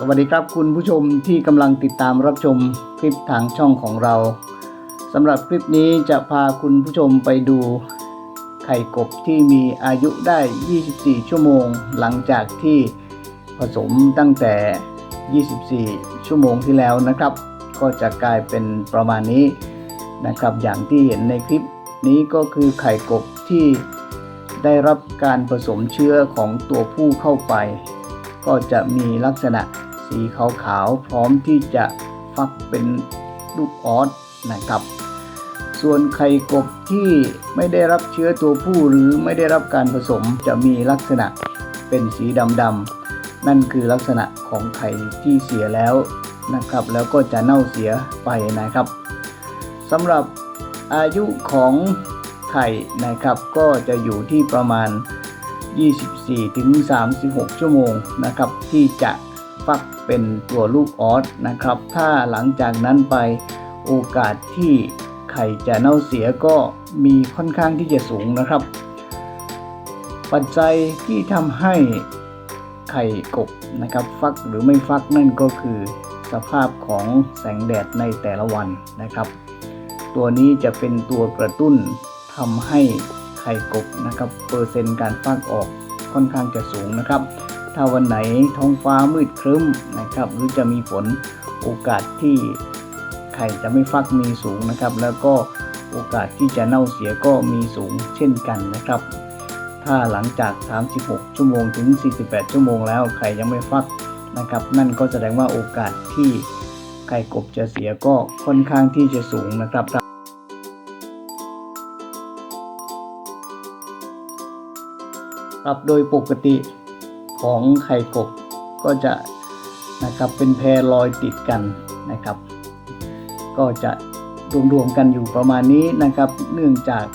สวัสดีครับคุณผู้ชมที่กำลังติดตามรับชมคลิปทางช่องของเราสำหรับคลิปนี้จะพาคุณผู้ชมไปดูไข่กบที่มีอายุได้ 24 ชั่วโมง หลังจากที่ผสมตั้งแต่ 24 ชั่วโมงที่แล้วนะครับ ก็จะกลายเป็นประมาณนี้นะครับ อย่างที่เห็นในคลิปนี้ก็คือไข่กบที่ได้รับการผสมเชื้อของตัวผู้เข้าไป ก็จะมีลักษณะ สีขาวๆพร้อมที่จะฟักเป็นลูกออสนะครับ ส่วนไข่กบที่ไม่ได้รับเชื้อตัวผู้หรือไม่ได้รับการผสมจะมีลักษณะเป็นสีดำๆนั่นคือลักษณะของไข่ที่เสียแล้วนะครับ แล้วก็จะเน่าเสียไปนะครับสำหรับอายุของไข่นะครับก็จะอยู่ที่ประมาณ 24ถึง36 ชั่วโมงนะครับ ที่จะ ฟักเป็นตัวลูกออสนะครับ ถ้าหลังจากนั้นไปโอกาสที่ไข่จะเน่าเสียก็มีค่อนข้างที่จะสูงนะครับ ปัจจัยที่ทำให้ไข่กบนะครับ ฟักหรือไม่ฟักนั่นก็คือสภาพของแสงแดดในแต่ละวันนะครับ ตัวนี้จะเป็นตัวกระตุ้นทำให้ไข่กบนะครับ เปอร์เซ็นต์การฟักออกค่อนข้างจะสูงนะครับ ถ้าวันไหนท้องฟ้ามืดครึ้มนะครับ หรือจะมีฝนโอกาสที่ไข่จะไม่ฟักมีสูงนะครับ แล้วก็โอกาสที่จะเน่าเสียก็มีสูงเช่นกันนะครับ ถ้าหลังจาก 36 ชั่วโมงถึง 48 ชั่วโมงแล้วไข่ยังไม่ฟักนะครับ นั่นก็แสดงว่าโอกาสที่ไข่กบจะเสียก็ค่อนข้างที่จะสูงนะครับครับโดยปกติ ของไข่กบก็จะนะครับเป็นแพรลอยติดกันนะครับ ก็จะรวมๆกันอยู่ประมาณนี้นะครับ เนื่องจาก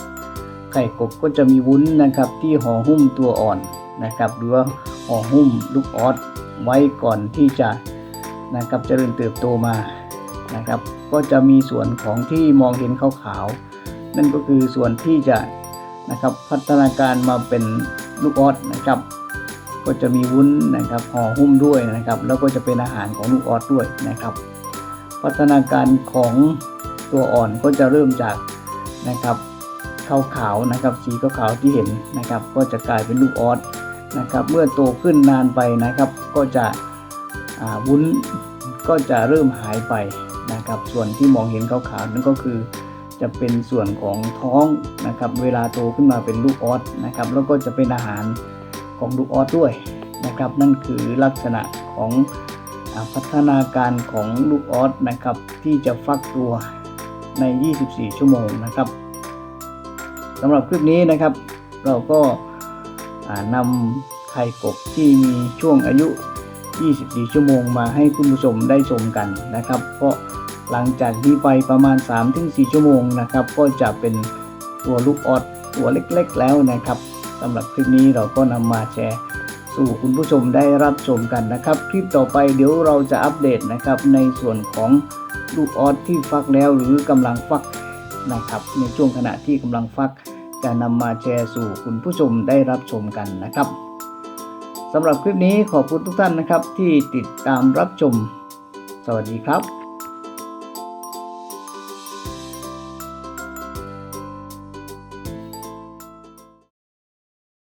ไข่กบก็จะมีวุ้นนะครับที่ห่อหุ้มตัวอ่อนนะครับ หรือว่าห่อหุ้มลูกออสไว้ก่อนที่จะนะครับเจริญเติบโตมานะครับ ก็จะมีส่วนของที่มองเห็นขาวๆนั่นก็คือส่วนที่จะนะครับพัฒนาการมาเป็นลูกออสนะครับ ก็จะมีวุ้นนะครับห่อหุ้มด้วยนะครับ แล้วก็จะเป็นอาหารของลูกออสด้วยนะครับ พัฒนาการของตัวอ่อนก็จะเริ่มจากนะครับขาวๆนะครับสีขาวๆที่เห็นนะครับ ก็จะกลายเป็นลูกออสนะครับเมื่อโตขึ้นนานไปนะครับ ก็จะวุ้นก็จะเริ่มหายไปนะครับ ส่วนที่มองเห็นขาวๆนั่นก็คือจะเป็นส่วนของท้องนะครับ เวลาโตขึ้นมาเป็นลูกออสนะครับ แล้วก็จะเป็นอาหาร ของลูกออสด้วยนะครับ นั่นคือลักษณะของพัฒนาการของลูกออสนะครับ ที่จะฟักตัวใน 24 ชั่วโมงนะครับสำหรับคลิปนี้นะครับ เราก็นำไข่กบที่มีช่วงอายุ 24 ชั่วโมงมาให้คุณผู้ชมได้ชมกันนะครับ เพราะหลังจากนี้ไปประมาณ 3-4 ชั่วโมงนะครับ ก็จะเป็นตัวลูกออดตัวเล็กๆแล้วนะครับ สำหรับคลิปนี้เราก็นำมาแชร์สู่คุณผู้ชมได้รับชมกันนะครับ คลิปต่อไปเดี๋ยวเราจะอัปเดตนะครับในส่วนของลูกออสที่ฟักแล้วหรือกำลังฟักนะครับ ในช่วงขณะที่กำลังฟัก จะนำมาแชร์สู่คุณผู้ชมได้รับชมกันนะครับสำหรับคลิปนี้ขอบคุณทุกท่านนะครับที่ติดตามรับชม สวัสดีครับ